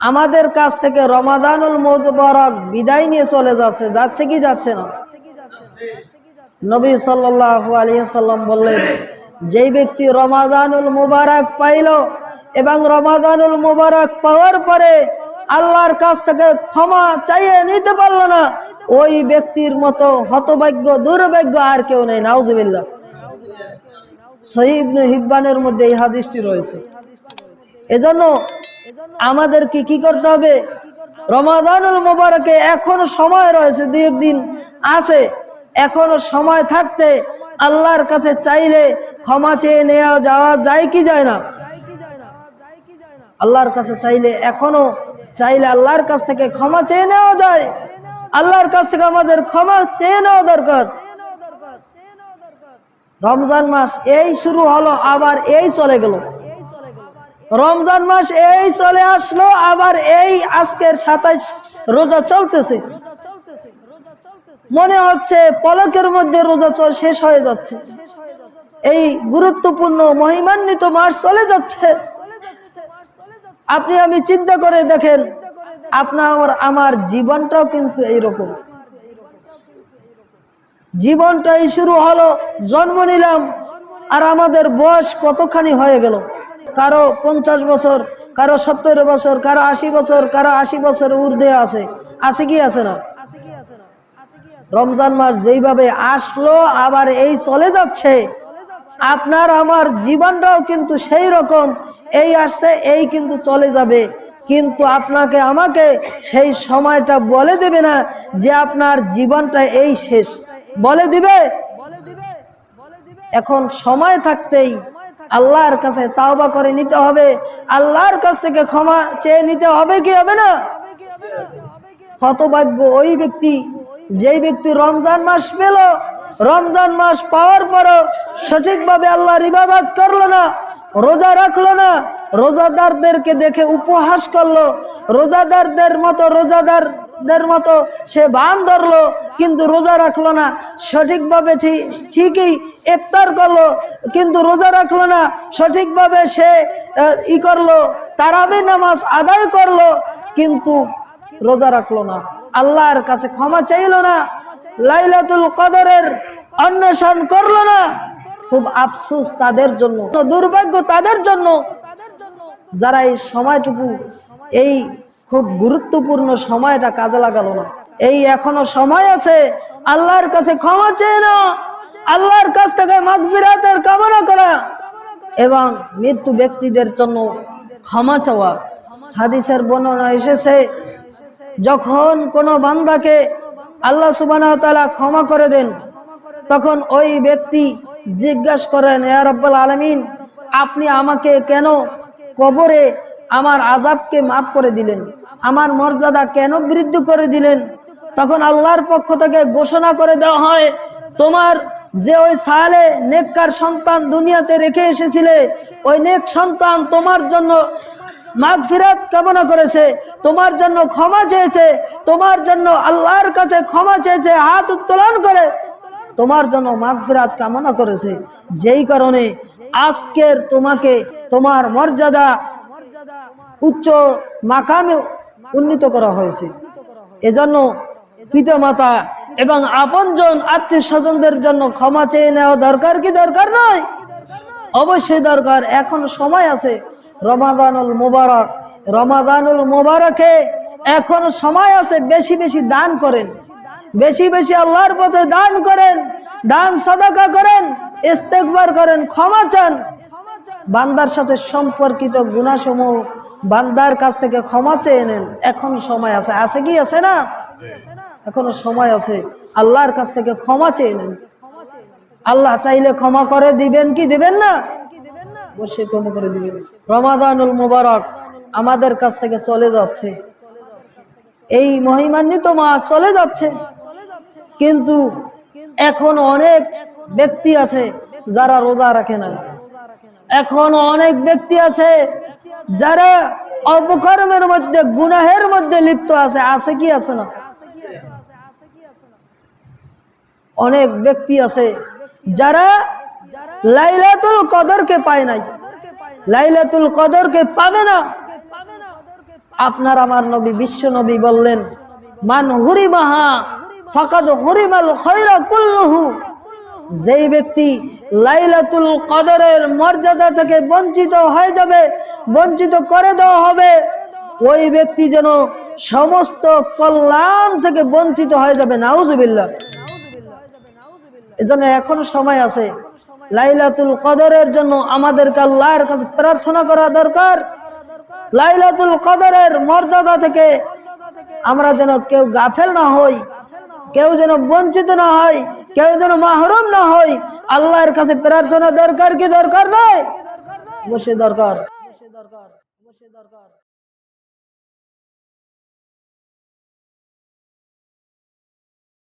আমাদের কাছ থেকে রমাদানুল মোবারক বিদায় নিয়ে চলে যাচ্ছে যাচ্ছে কি যাচ্ছে না? নবী সাল্লাল্লাহু আলাইহি সাল্লাম বললেন, যেই ব্যক্তি রমাদানুল মুবারক পাইল এবং রমাদানুল মুবারক পাওয়ার পরে আল্লাহর কাছ থেকে ক্ষমা চাইয়ে নিতে পারল না, ওই ব্যক্তির মতো হতভাগ্য, দুর্ভাগ্য আর কেউ নেই, নাউজুবিল্লাহ। সহিব হিব্বানের মধ্যে এই হাদিসটি রয়েছে। এজন্য আমাদেরকে কি করতে হবে? রমাদানুল মোবারকে এখনও সময় রয়েছে দুই একদিন আছে। এখনও সময় থাকতে আল্লাহর কাছে চাইলে ক্ষমা চেয়ে নেওয়া যাওয়া যায় কি যায় না? আল্লাহর কাছে চাইলে, এখনও চাইলে আল্লাহর কাছ থেকে ক্ষমা চেয়ে নেওয়া যায়। আল্লাহর কাছ থেকে আমাদের ক্ষমা চেয়ে নেওয়া দরকার। রমজান মাস এই শুরু হলো, আবার এই চলে গেল। রমজান মাস এই চলে আসলো, আবার এই আজকের সাতাইশ রোজা চলতেছে। মনে হচ্ছে পলকের মধ্যে রোজা চল শেষ হয়ে যাচ্ছে। এই গুরুত্বপূর্ণ মহিমান্বিত মাস চলে যাচ্ছে। আপনি আমি চিন্তা করে দেখেন, আপনার, আমার জীবনটাও কিন্তু এইরকম। জীবনটাই শুরু হলো, জন্ম নিলাম আর আমাদের বয়স কতখানি হয়ে গেল? কারও পঞ্চাশ বছর, কারও সত্তর বছর, কারও আশি বছর, কারও আশি বছর ঊর্ধ্বে আছে। আছে কি আছে না? রমজান মাস যেইভাবে আসলো, আবার এই চলে যাচ্ছে। আপনার আমার জীবনটাও কিন্তু সেই রকম। এই আসছে, এই কিন্তু চলে যাবে। কিন্তু আপনাকে আমাকে সেই সময়টা বলে দেবে না যে আপনার জীবনটা এই শেষ। বলে দিবে? এখন সময় থাকতেই আল্লাহর কাছে তাওবা করে নিতে হবে। আল্লাহর কাছ থেকে ক্ষমা চেয়ে নিতে হবে কি হবে না? হতভাগ্য ওই ব্যক্তি, যেই ব্যক্তি রমজান মাস পেল, রমজান মাস পাওয়ার পরও সঠিকভাবে আল্লাহর ইবাদত করল না। রোজা রাখল না, রোজাদারদেরকে দেখে উপহাস করল। রোজাদারদের মতো রোজাদারদের মতো সে বান ধরলো, কিন্তু রোজা রাখল না। সঠিকভাবে ঠিক ঠিকই ইফতার করল, কিন্তু রোজা রাখল না। সঠিকভাবে সে ই করল, তারাবি নামাজ আদায় করল, কিন্তু রোজা রাখল না। আল্লাহর কাছে ক্ষমা চাইলো না। লাইলাতুল কদরের অন্বেষণ করল না। খুব আফসোস তাদের জন্য, দুর্ভাগ্য তাদের জন্য যারা এই সময়টুকু এই খুব গুরুত্বপূর্ণ সময়টা কাজে লাগালো না। এই এখনও সময় আছে, আল্লাহর কাছে ক্ষমা চেয়ে না আল্লাহর কাছ থেকে মাগফিরাতের কামনা করা এবং মৃত্যু ব্যক্তিদের জন্য ক্ষমা চাওয়া। হাদিসের বর্ণনা এসেছে, যখন কোনো বান্দাকে আল্লাহ সুবাহ ক্ষমা করে দেন, তখন ওই ব্যক্তি জিজ্ঞাসা করেন এ রব্বাল আলমিন, আপনি আমাকে কেন কবরে আমার আজাবকে মাফ করে দিলেন? আমার মর্যাদা কেন বৃদ্ধি করে দিলেন? তখন আল্লাহর পক্ষ থেকে ঘোষণা করে দেওয়া হয়, তোমার যে ওই সালে নেককার সন্তান দুনিয়াতে রেখে এসেছিলে, ওই নেক সন্তান তোমার জন্য মাগফিরাত কামনা করেছে, তোমার জন্য ক্ষমা চেয়েছে, তোমার জন্য আল্লাহর কাছে ক্ষমা চেয়েছে, হাত উত্তোলন করে তোমার জন্য মাগফিরাত কামনা করেছে। যেই কারণে আজকের তোমাকে তোমার মর্যাদা উচ্চ মাকামে উন্নীত করা হয়েছে। এজন্য পিতা মাতা এবং আপনজন আত্মীয় স্বজনদের জন্য ক্ষমা চেয়ে নেওয়া দরকার কি দরকার নয়? অবশ্যই দরকার। এখন সময় আছে। রমাদানুল মুবারক। রমাদানুল মুবারকে এখন সময় আছে বেশি বেশি দান করেন। বেশি বেশি আল্লাহর পথে দান করেন, দান সদাকা করেন ইস্তেকবার করেন, ক্ষমা চান। বান্দার সাথে সম্পর্কিত গুণাসমূহ বান্দার কাছ থেকে ক্ষমা চেয়ে নেন। এখন সময় আছে। আছে কি? আছে না? এখনও সময় আছে। আল্লাহর কাছ থেকে ক্ষমা চেয়ে নেন। আল্লাহ চাইলে ক্ষমা করে দিবেন কি? দিবেন না? অবশ্যই ক্ষমা করে দিবেন। রমাদানুল মুবারক আমাদের কাছ থেকে চলে যাচ্ছে। এই মহিমান্বিত মাস চলে যাচ্ছে। কিন্তু এখন অনেক ব্যক্তি আছে যারা রোজা রাখে না। এখন অনেক ব্যক্তি আছে যারা অপকর্মের মধ্যে, গুনাহের মধ্যে লিপ্ত আছে। আছে কি, আছে না? অনেক ব্যক্তি আছে যারা লাইলাতুল কদরকে পায় নাই। লাইলাতুল কদরকে পাবে না। আপনার আমার নবী, বিশ্ব নবী বললেন, মান হুরিমাহা ফাকাদ হুরিমাল খৈরা কুল্লুহু। যেই ব্যক্তি লাইলাতুল কদরের মর্যাদা থেকে বঞ্চিত হয়ে যাবে, বঞ্চিত করে দেওয়া হবে, ওই ব্যক্তি যেন সমস্ত কল্যাণ থেকে বঞ্চিত হয়ে যাবে, নাউজুবিল্লাহ। এজন্য এখনও সময় আছে। লাইলাতুল কদরের জন্য আমাদেরকে আল্লাহর কাছে প্রার্থনা করা দরকার। লাইলাতুল কদরের মর্যাদা থেকে আমরা যেন কেউ গাফেল না হই। কেউ যেন বঞ্চিত না হয়, কেউ যেন মাহরুম না হয়, আল্লাহর কাছে প্রার্থনা দরকার কি দরকার নয় দরকার দরকার বসে দরকার।